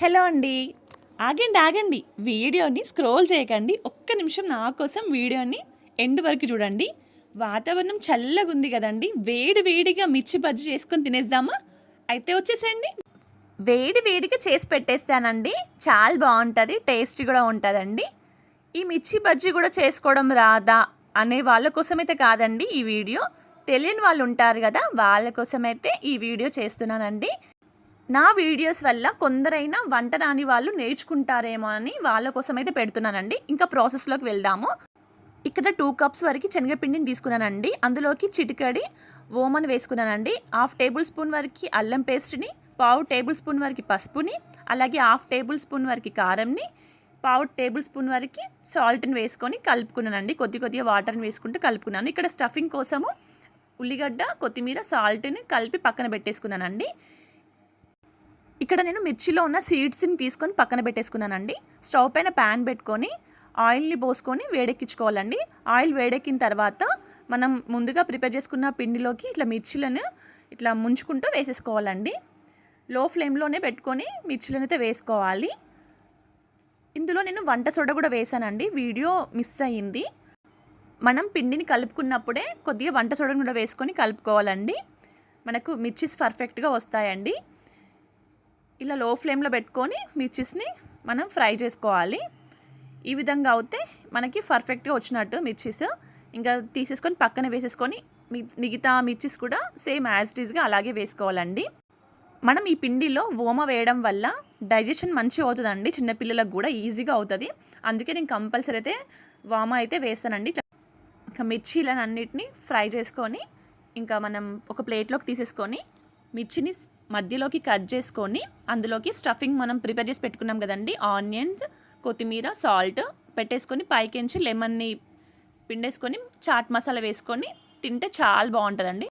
Hello అండి. ఆగండి ఆగండి. వీడియోని స్క్రోల్ చేయకండి. ఒక్క నిమిషం నా కోసం వీడియోని ఎండ్ వరకు చూడండి. వాతావరణం చల్లగా ఉంది కదండి. వేడి వేడిగా మిర్చి బజ్జీ చేసుకొని తినేద్దామా? అయితే వచ్చేసేయండి. వేడి వేడిగా చేసి పెట్టేస్తానండి. చాలా బాగుంటుంది టేస్ట్ కూడా ఉంటుందండి. ఈ మిర్చి బజ్జీ కూడా చేసుకోవడం రాదా అనే వాళ్ళ కోసమైతే కాదండి ఈ వీడియో. తెలియని వాళ్ళు ఉంటారు కదా వాళ్ళ కోసమైతే ఈ వీడియో చేస్తున్నానండి. నా వీడియోస్ వల్ల కొందరైనా వంట రాని వాళ్ళు నేర్చుకుంటారేమో అని వాళ్ళ కోసం అయితే పెడుతున్నానండి. ఇంకా ప్రాసెస్లోకి వెళ్దాము. ఇక్కడ టూ కప్స్ వరకు శనగపిండిని తీసుకున్నానండి. అందులోకి చిటికడి ఓమన్ వేసుకున్నానండి. హాఫ్ టేబుల్ స్పూన్ వరకు అల్లం పేస్ట్ని పావు టేబుల్ స్పూన్ వరకు పసుపుని అలాగే హాఫ్ టేబుల్ స్పూన్ వరకు కారంని పావు టేబుల్ స్పూన్ వరకు సాల్ట్ని వేసుకొని కలుపుకున్నానండి. కొద్ది కొద్దిగా వాటర్ని వేసుకుంటూ కలుపుకున్నాను. ఇక్కడ స్టఫింగ్ కోసము ఉల్లిగడ్డ కొత్తిమీర సాల్ట్ని కలిపి పక్కన పెట్టేసుకున్నానండి. ఇక్కడ నేను మిర్చిలో ఉన్న సీడ్స్ని తీసుకొని పక్కన పెట్టేసుకున్నానండి. స్టవ్ పైన ప్యాన్ పెట్టుకొని ఆయిల్ని పోసుకొని వేడెక్కించుకోవాలండి. ఆయిల్ వేడెక్కిన తర్వాత మనం ముందుగా ప్రిపేర్ చేసుకున్న పిండిలోకి ఇట్లా మిర్చిలను ఇట్లా ముంచుకుంటూ వేసేసుకోవాలండి. లో ఫ్లేమ్లోనే పెట్టుకొని మిర్చిలను అయితే వేసుకోవాలి. ఇందులో నేను వంట సోడా కూడా వేసానండి. వీడియో మిస్ అయ్యింది. మనం పిండిని కలుపుకున్నప్పుడే కొద్దిగా వంట సోడాను కూడా వేసుకొని కలుపుకోవాలండి. మనకు మిర్చిస్ పర్ఫెక్ట్గా వస్తాయండి. ఇలా లో ఫ్లేమ్లో పెట్టుకొని మిర్చిస్ని మనం ఫ్రై చేసుకోవాలి. ఈ విధంగా అవుతే మనకి పర్ఫెక్ట్గా వచ్చినట్టు మిర్చిస్. ఇంకా తీసేసుకొని పక్కన వేసేసుకొని మి- మిగతా మిర్చిస్ కూడా సేమ్ యాజ్ టీజ్గా అలాగే వేసుకోవాలండి. మనం ఈ పిండిలో ఓమ వేయడం వల్ల డైజెషన్ మంచిగా అవుతుందండి. చిన్నపిల్లలకు కూడా ఈజీగా అవుతుంది. అందుకే నేను కంపల్సరీ అయితే వామ అయితే వేస్తానండి. ఇంకా మిర్చీలను అన్నిటిని ఫ్రై చేసుకొని ఇంకా మనం ఒక ప్లేట్లోకి తీసేసుకొని మిర్చిని మధ్యలోకి కట్ చేసుకొని అందులోకి స్టఫింగ్ మనం ప్రిపేర్ చేసి పెట్టుకున్నాం కదండి. ఆనియన్స్ కొత్తిమీర సాల్ట్ పెట్టేసుకొని పైకించి లెమన్ని పిండేసుకొని చాట్ మసాలా వేసుకొని తింటే చాలా బాగుంటుందండి.